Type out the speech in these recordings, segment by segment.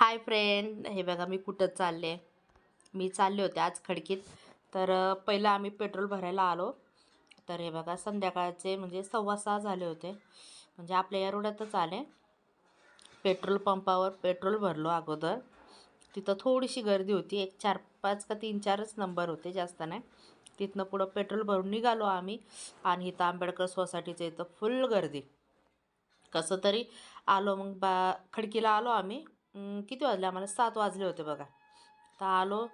Hi friend हे बघा मी कुठं चालले मी चालले होते आज खडकीत. तर पहिलं आम्ही पेट्रोल भरायला आलो. तर हे बघा संध्याकाळचे म्हणजे सव्वा सहा झाले होते. म्हणजे आपल्या या रोडातच आले. पेट्रोल पंपावर पेट्रोल भरलो अगोदर. तिथं थोडीशी गर्दी होती. एक चार पाच का तीन चारच नंबर होते जास्त नाही. तिथनं पुढं पेट्रोल भरून निघालो आम्ही. आणि इथं आंबेडकर सोसायटीचं इथं फुल गर्दी. कसं तरी आलो मग बा खडकीला आलो आम्ही. किती वाजले? आम्हाला सात वाजले होते बघा. तर आलो.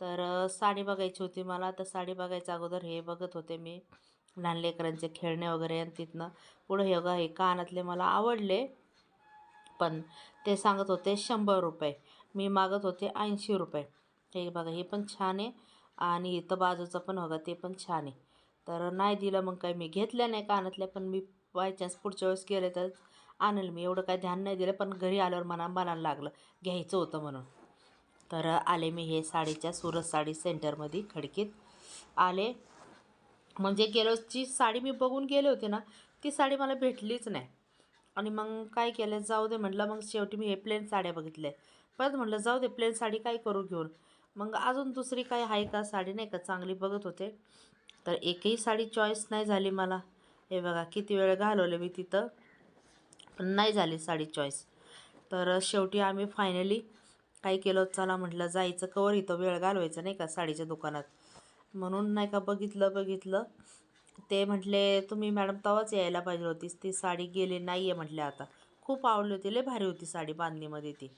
तर साडी बघायची होती मला. तर साडी बघायच्या अगोदर हे बघत होते मी. लहान लेकरांचे खेळणे वगैरे आणि तिथनं पुढं हे बघा हे कानातले मला आवडले. पण ते सांगत होते शंभर रुपये. मी मागत होते ऐंशी रुपये. हे बघा हे पण छान आहे. आणि इथं बाजूचं पण बघा ते पण छान आहे. तर नाही दिलं मग काही मी. घेतल्या नाही कानातल्या पण मी बाय चान्स पुढच्या वेळेस गेले तर आणेल मी. एवढं काय ध्यान नाही दिलं पण घरी आल्यावर मना मनाला लागलं घ्यायचं होतं म्हणून. तर आले मी हे साडीच्या सुरत साडी सेंटरमध्ये खडकीत. आले. म्हणजे गेलोची साडी मी बघून गेले होते ना ती साडी मला भेटलीच नाही. आणि मग काय केलं जाऊ दे म्हटलं मग शेवटी मी हे प्लेन साड्या बघितल्या. परत म्हटलं जाऊ दे प्लेन साडी काय करू घेऊन? मग अजून दुसरी काय आहे का साडी नाही का चांगली बघत होते. तर एकही साडी चॉईस नाही झाली मला. हे बघा किती वेळ घालवले मी तिथं. पण नाही झाली साडी चॉईस तर शेवटी आम्ही फायनली काय केलं चला म्हटलं जायचं कवर इथं वेळ घालवायचं नाही का साडीच्या दुकानात. म्हणून नाही का बघितलं बघितलं. ते म्हटले तुम्ही मॅडम तवाच यायला पाहिजे होतीस ती साडी गेली नाही आहे म्हटले आता. खूप आवडली होती लय भारी होती साडी बांधणीमध्ये ती.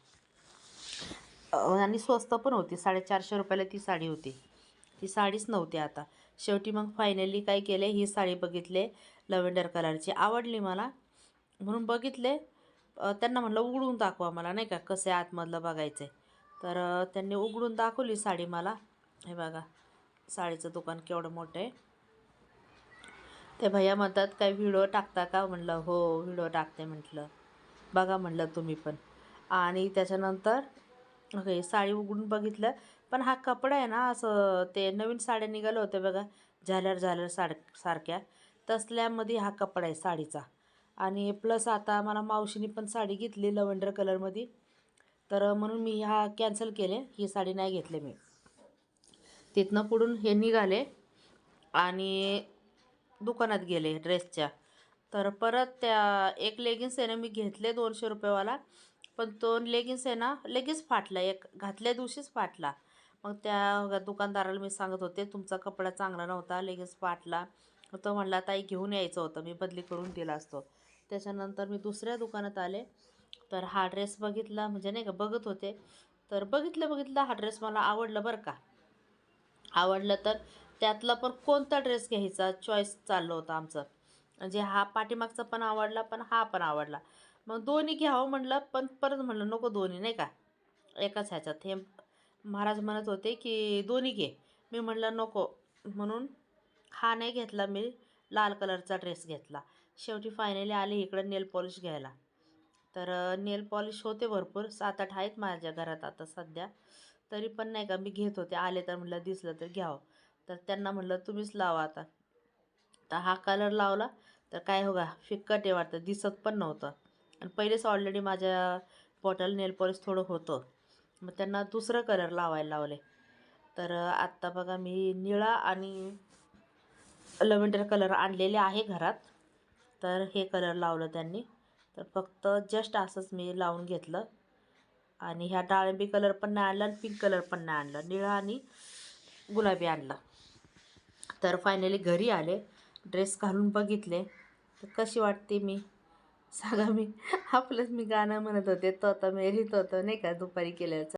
आणि स्वस्त पण होती साडेचारशे रुपयाला ती साडी होती. ती साडीच नव्हती आता. शेवटी मग फायनली काय केले ही साडी बघितले लव्हेंडर कलरची आवडली मला. म्हणून बघितले. त्यांना म्हटलं उघडून दाखवा मला नाही का कसे आतमधलं बघायचं आहे तर त्यांनी उघडून दाखवली साडी मला. हे बघा साडीचं दुकान केवढं मोठं आहे. ते भैया म्हणतात काय व्हिडिओ टाकता का? म्हटलं हो व्हिडिओ टाकते म्हटलं. बघा म्हटलं तुम्ही पण. आणि त्याच्यानंतर हे साडी उघडून बघितलं. पण हा कपडा आहे ना असं ते नवीन साड्या निघाल्या होत्या बघा झालर झालर साड सारख्या तसल्यामध्ये हा कपडा आहे साडीचा. आणि प्लस आता मला मावशीने पण साडी घेतली लवंडर कलरमध्ये. तर म्हणून मी हा कॅन्सल केले. ही साडी नाही घेतली मी. तिथनं पुढून हे निघाले आणि दुकानात गेले ड्रेसच्या. तर परत त्या एक लेगिन्स आहे ना मी घेतले दोनशे रुपयेवाला. पण तो लेगिन्स आहे ना लगेच फाटला. एक घातल्या दिवशीच फाटला. मग त्या दुकानदाराला मी सांगत होते तुमचा कपडा चांगला नव्हता लेगिन्स फाटला. तो म्हणला ताई घेऊन यायचं होतं. मी बदली करून दिला असतो. त्याच्यानंतर मी दुसऱ्या दुकानात आले. तर हा ड्रेस बघितला म्हणजे नाही का बघत होते. तर बघितलं बघितलं हा ड्रेस मला आवडलं बरं का. आवडलं तर त्यातला पण कोणता ड्रेस घ्यायचा? चॉईस चाललं होतं आमचं. म्हणजे हा पाठीमागचा पण आवडला पण हा पण आवडला. मग दोन्ही घ्यावं म्हणलं पण परत म्हणलं नको दोन्ही नाही का? एकाच ह्याच्यात. हे महाराज म्हणत होते की दोन्ही घे. मी म्हणलं नको. म्हणून हा नाही घेतला मी लाल कलरचा ड्रेस घेतला. शेवटी फायनली आले इकडं नेल पॉलिश घ्यायला. तर नेल पॉलिश होते भरपूर. सात आठ आहेत माझ्या घरात आता सध्या. तरी पण नाही का मी घेत होते. आले तर म्हटलं दिसलं तर घ्यावं. तर त्यांना म्हटलं तुम्हीच लावा आता. तर हा कलर लावला. तर काय हो का फिक्कट आहे वाटतं. दिसत पण नव्हतं. आणि पहिलेच ऑलरेडी माझ्या बॉटल नेल पॉलिश थोडं होतं. मग त्यांना दुसरं कलर लावायला लावले. तर आत्ता बघा मी निळा आणि लव्हेंडर कलर आणलेले आहे घरात. तर हे कलर लावलं त्यांनी. तर फक्त जस्ट असंच मी लावून घेतलं. आणि ह्या डाळिंबी कलर पण नाही आणला आणि पिंक कलर पण नाही आणला. निळा आणि गुलाबी आणला. तर फायनली घरी आले. ड्रेस घालून बघितले. तर कशी वाटते मी? सांगा मी. आपलंच मी गाणं म्हणत होते. तो तर मेरी तो तर नाही का? दुपारी केल्याचं.